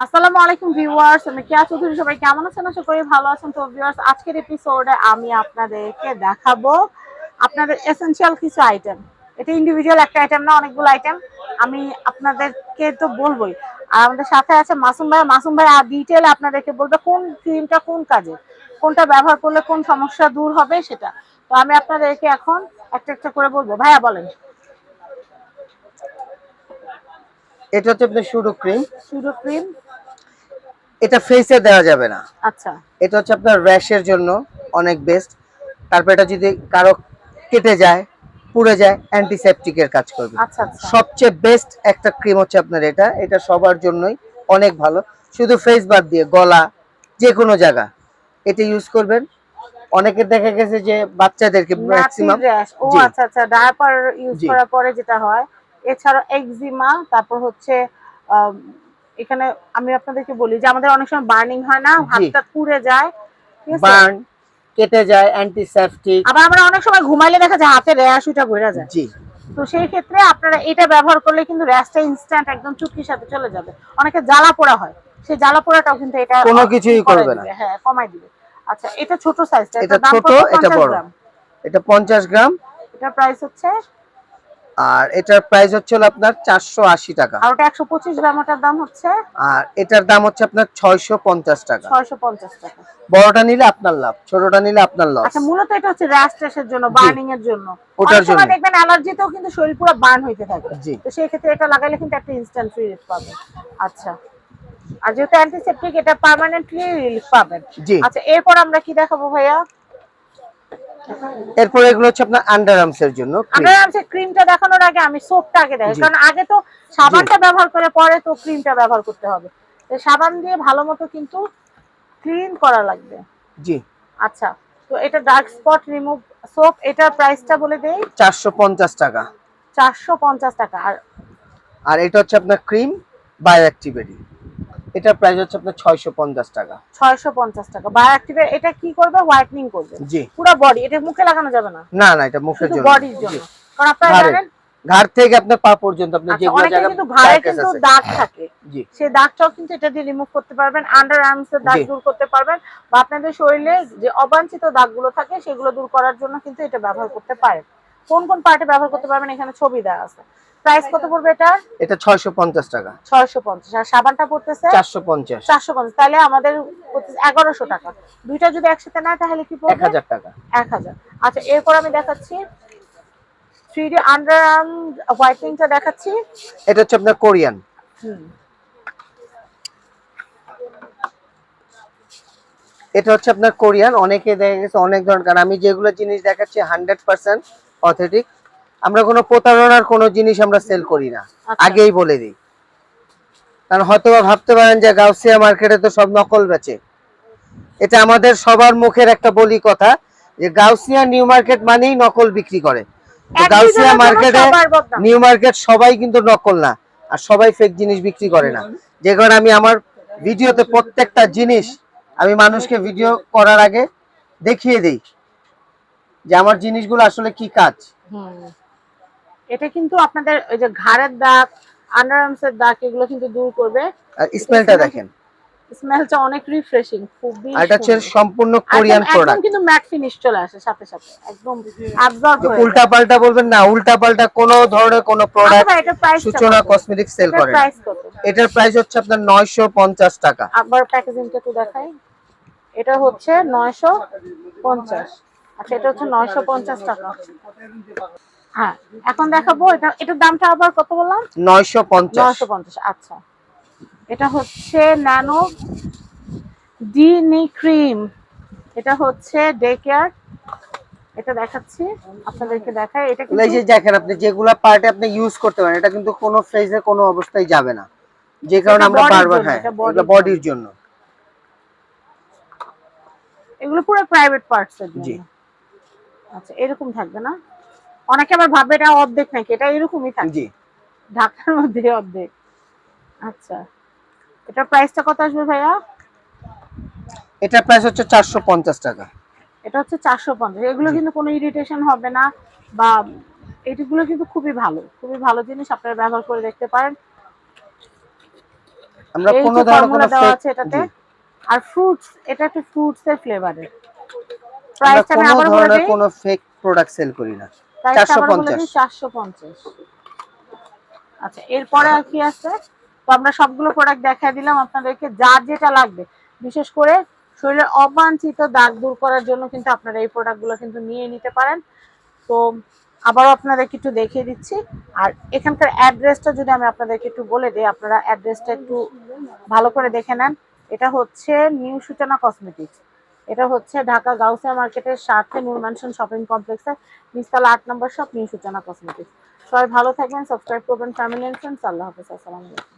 আসসালামু আলাইকুম ভিউয়ার্স আমি কেয়া চৌধুরী সবাই কেমন আছেন? আশা করি ভালো আছেন। তো ভিউয়ার্স আজকের এপিসোডে আমি আপনাদেরকে দেখাবো আপনাদের এসেনশিয়াল কিছু আইটেম এটা ইন্ডিভিজুয়াল একটা আইটেম না অনেকগুলো আইটেম আমি আপনাদেরকে তো বলবোই। আর আমাদের সাথে আছে মাসুম ভাই। মাসুম ভাই আর ডিটেলে আপনাদেরকে বলবে কোন ক্রিমটা কোন কাজে কোনটা ব্যবহার করলে কোন সমস্যা দূর হবে সেটা। তো আমি আপনাদেরকে এখন একটা একটা করে বলব। ভাইয়া বলেন। এটা হচ্ছে আপনার শুরু ক্রিম শুধু ক্রিম এটা ফেসে দেওয়া যাবে না। আচ্ছা। এটা হচ্ছে আপনার র্যাশের জন্য অনেক বেস্ট তারপর এটা যদি কারও কেটে যায় পুড়ে যায় অ্যান্টিসেপটিকের কাজ করবে। আচ্ছা আচ্ছা। সবচেয়ে বেস্ট একটা ক্রিম হচ্ছে আপনার এটা। এটা সবার জন্যই অনেক ভালো। শুধু ফেস বাদ দিয়ে গলা যে কোনো জায়গা এটা ইউজ করবেন। অনেকে দেখা গেছে যে বাচ্চাদেরকে ম্যাক্সিমাম ও আচ্ছা আচ্ছা। ডায়াপার ইউজ করার পরে যেটা হয় এছাড়া এক্সিমা তারপর হচ্ছে এখানে আমি আপনাদেরকে বলি যে আমাদের অনেক সময় বার্নিং হয় না হাতটা পুড়ে যায় বার্ন কেটে যায় অ্যান্টিসেপটিক আবার আমরা অনেক সময় ঘুমাইলে দেখা যায় হাতে র্যাশ ওইটা ঘুরে যায়। জি। তো সেই ক্ষেত্রে আপনারা এটা ব্যবহার করলে কিন্তু র্যাশটা ইনস্ট্যান্ট একদম চুটকির সাথে চলে যাবে। অনেকে জ্বালা পোড়া হয় সেই জ্বালা পোড়াটাও কিন্তু এটা কোনো কিছুই করবে না। হ্যাঁ কমাই দিবে। আচ্ছা এটা ছোট সাইজটা এটা দাম ছোট, কত? এটা 50 বড়। গ্রাম। এটা পঞ্চাশ গ্রাম। এটার প্রাইস হচ্ছে আর এটার প্রাইস হচ্ছে আপনার চারশো আশি টাকা। আর ওটা একশো পঁচিশ গ্রাম ওটার দাম হচ্ছে? আর এটার দাম হচ্ছে আপনার ছয়শো পঞ্চাশ টাকা। ছয়শো পঞ্চাশ টাকা। বড়টা নিলে আপনার লাভ ছোটটা নিলে আপনার লস আচ্ছা মূলত এটা হচ্ছে র্যাশ ট্যাশের জন্য বার্নিং এর জন্য। ওটার জন্য। দেখবেন অ্যালার্জিতেও কিন্তু শরীর পুরো বার্ন হইতে থাকে। জি। তো সেই ক্ষেত্রে এটা লাগাইলে কিন্তু একটা ইনস্ট্যান্ট রিলিফ পাবেন। আচ্ছা। আর যেহেতু অ্যান্টিসেপটিক এটা পার্মানেন্টলি রিলিফ পাবেন। জি। আচ্ছা এরপর আমরা কি দেখাবো ভাইয়া? এরপর এগুলো হচ্ছে আপনার আন্ডার আর্মস এর জন্য cream। আমরা হচ্ছে ক্রিমটা দেখানোর আগে আমি সোপটা আগে দেখাই কারণ আগে তো সাবানটা ব্যবহার করে পরে তো ক্রিমটা ব্যবহার করতে হবে। তো সাবান দিয়ে ভালো মতো কিন্তু ক্লিন করা লাগবে। জি। আচ্ছা তো এটা ডার্ক স্পট রিমুভ সোপ এটার প্রাইসটা বলে দেই। চারশো পঞ্চাশ টাকা। চারশো পঞ্চাশ টাকা আর আর এটা হচ্ছে আপনার ক্রিম বায়ো এটার প্রাইস হচ্ছে আপনার ছয়শো পঞ্চাশ টাকা। ছয়শো পঞ্চাশ টাকা। বায়োঅ্যাক্টিভের এটা কি করবে? হোয়াইটনিং করবে। জি। পুরো বডি এটা মুখে লাগানো যাবে না? না না এটা মুখের জন্য। বডির জন্য। কারণ আপনারা জানেন ঘাড় থেকে আপনার পা পর্যন্ত আপনি অনেকে জায়গা কিন্তু ঘাড়ে কিন্তু দাগ থাকে। জি। সেই দাগটাও কিন্তু এটা দিয়ে রিমুভ করতে পারবেন। আন্ডার আর্মস এর দাগ দূর করতে পারবেন বা আপনাদের শরীরে যে অবাঞ্ছিত দাগগুলো থাকে সেগুলো দূর করার জন্য কিন্তু এটা ব্যবহার করতে পারেন। কোন কোন পার্টে ব্যবহার করতে পারবেন? এখানে ছবি দেওয়া আছে। প্রাইস কত পড়বে এটা এটা ছয়শো পঞ্চাশ টাকা। ছয়শো পঞ্চাশ। আর সাবানটা পড়তেছে? চারশো পঞ্চাশ। চারশো পঞ্চাশ। তাহলে আমাদের এগারোশো টাকা। দুইটা যদি একসাথে নেয় তাহলে কি পড়বে? হাজার টাকা। এক হাজার। আচ্ছা এরপর আমি দেখাচ্ছি। থ্রি ডি আন্ডার আর্ম দেখাচ্ছি। এটা হচ্ছে আপনার কোরিয়ান। হুম। এটা হচ্ছে আপনার কোরিয়ান। অনেকে দেখা গেছে অনেক ধরনের। কারণ আমি যেগুলো জিনিস দেখাচ্ছি হান্ড্রেড পার্সেন্ট অথেন্টিক আমরা কোনো প্রতারণার কোনো জিনিস আমরা সেল করি না। আচ্ছা। আগেই বলে দিই। কারণ হয়তো ভাবতে পারেন যে গাউসিয়া মার্কেটে তো সব নকল বেচে। এটা আমাদের সবার মুখের একটা বলি কথা যে গাউসিয়া নিউ মার্কেট মানেই নকল বিক্রি করে। গাউসিয়া মার্কেটে নিউ মার্কেট সবাই কিন্তু নকল না। আর সবাই ফেক জিনিস বিক্রি করে না। যে কারণে আমি আমার ভিডিওতে প্রত্যেকটা জিনিস আমি মানুষকে ভিডিও করার আগে দেখিয়ে দিই যে আমার জিনিসগুলো আসলে কি কাজ। হুম। এটা কিন্তু আপনাদের ওই যে ঘাড়ের দাগ আন্ডারআর্মস এর দাগ এগুলো কিন্তু দূর করবে। আর স্মেলটা দেখেন। স্মেলটা অনেক রিফ্রেশিং খুবই আর এটা হচ্ছে সম্পূর্ণ কোরিয়ান একদম কিন্তু ম্যাট ফিনিশ চলে আসে সাথে সাথে। একদম অ্যাবজর্ব হয়ে উল্টা পাল্টা বলবেন না উল্টা পাল্টা কোনো ধরনের কোনো প্রোডাক্ট এটা প্রাইস সূচনা কসমেটিক সেল করে এটার প্রাইস হচ্ছে আপনার নয়শো পঞ্চাশ টাকা। আবার প্যাকেজিংটা একটু দেখাই। এটা হচ্ছে নয়শো পঞ্চাশ। আচ্ছা এটা হচ্ছে নয়শো পঞ্চাশ টাকা। হ্যাঁ এখন দেখাবো এটা এটার দামটা আবার কত বললাম? নয়শো পঞ্চাশ। নয়শো পঞ্চাশ আচ্ছা। এটা হচ্ছে ন্যানো ডিনি ক্রিম এটা হচ্ছে ডে কেয়ার এটা দেখাচ্ছি আপনাদেরকে দেখাই। এটা এই যে দেখেন আপনি যেগুলা পার্টে আপনি ইউজ করতে পারেন এটা কিন্তু কোনো ফেজে কোনো অবস্থায় যাবে না। যে কারণে আমরা বারবার হ্যাঁ এটা বডির জন্য। এগুলো পুরো প্রাইভেট পার্টস এর জি। জন্য। আচ্ছা এরকম থাকবে না? অনেকে আবার ভাবে এটা অর্ধেক নাকি? এটা এরকমই থাকে। জি। ঢাকার মধ্যে অর্ধেক। আচ্ছা। এটা প্রাইসটা কত আসবে ভাইয়া? এটার প্রাইস হচ্ছে চারশো পঞ্চাশ টাকা। এটা হচ্ছে চারশো পঞ্চাশ। এগুলো কিন্তু কোনো ইরিটেশন হবে না বা এগুলো কিন্তু খুবই ভালো। খুবই ভালো জিনিস আপনারা ব্যবহার করে দেখতে পারেন। আমরা কোনো ধরনের কোনো দেওয়া আছে এটাতে। আর ফ্রুটস এটা একটু ফ্রুটস এর ফ্লেভারের আমরা প্রাইসটা আমি কোনো ধরনের কোনো ফেক প্রোডাক্ট সেল করি না। 450 আচ্ছা এরপরে আর কি আছে? তো আমরা সবগুলো প্রোডাক্ট দেখাই দিলাম আপনাদেরকে যার যেটা লাগবে। বিশেষ করে শরীরের অবাঞ্ছিত দাগ দূর করার জন্য কিন্তু আপনারা এই প্রোডাক্টগুলো কিন্তু নিয়ে নিতে পারেন। তো আবারও আপনাদেরকে একটু দেখিয়ে দিচ্ছি। আর এখানকার অ্যাড্রেসটা যদি আমি আপনাদেরকে একটু বলে দিই আপনারা অ্যাড্রেসটা একটু ভালো করে দেখে নেন। এটা হচ্ছে নিউ সূচনা কসমেটিক্স এটা হচ্ছে ঢাকা গাউসিয়া মার্কেটের সাথে নূর ম্যানশন শপিং কমপ্লেক্সে নিস্তালা আট নম্বর শপ, নিউ সূচনা কসমেটিক্স। সবাই ভালো থাকবেন, সাবস্ক্রাইব করবেন, ফ্যামিলি অ্যান্ড ফ্রেন্ডস, আল্লাহ হাফেজ, আসসালামু আলাইকুম।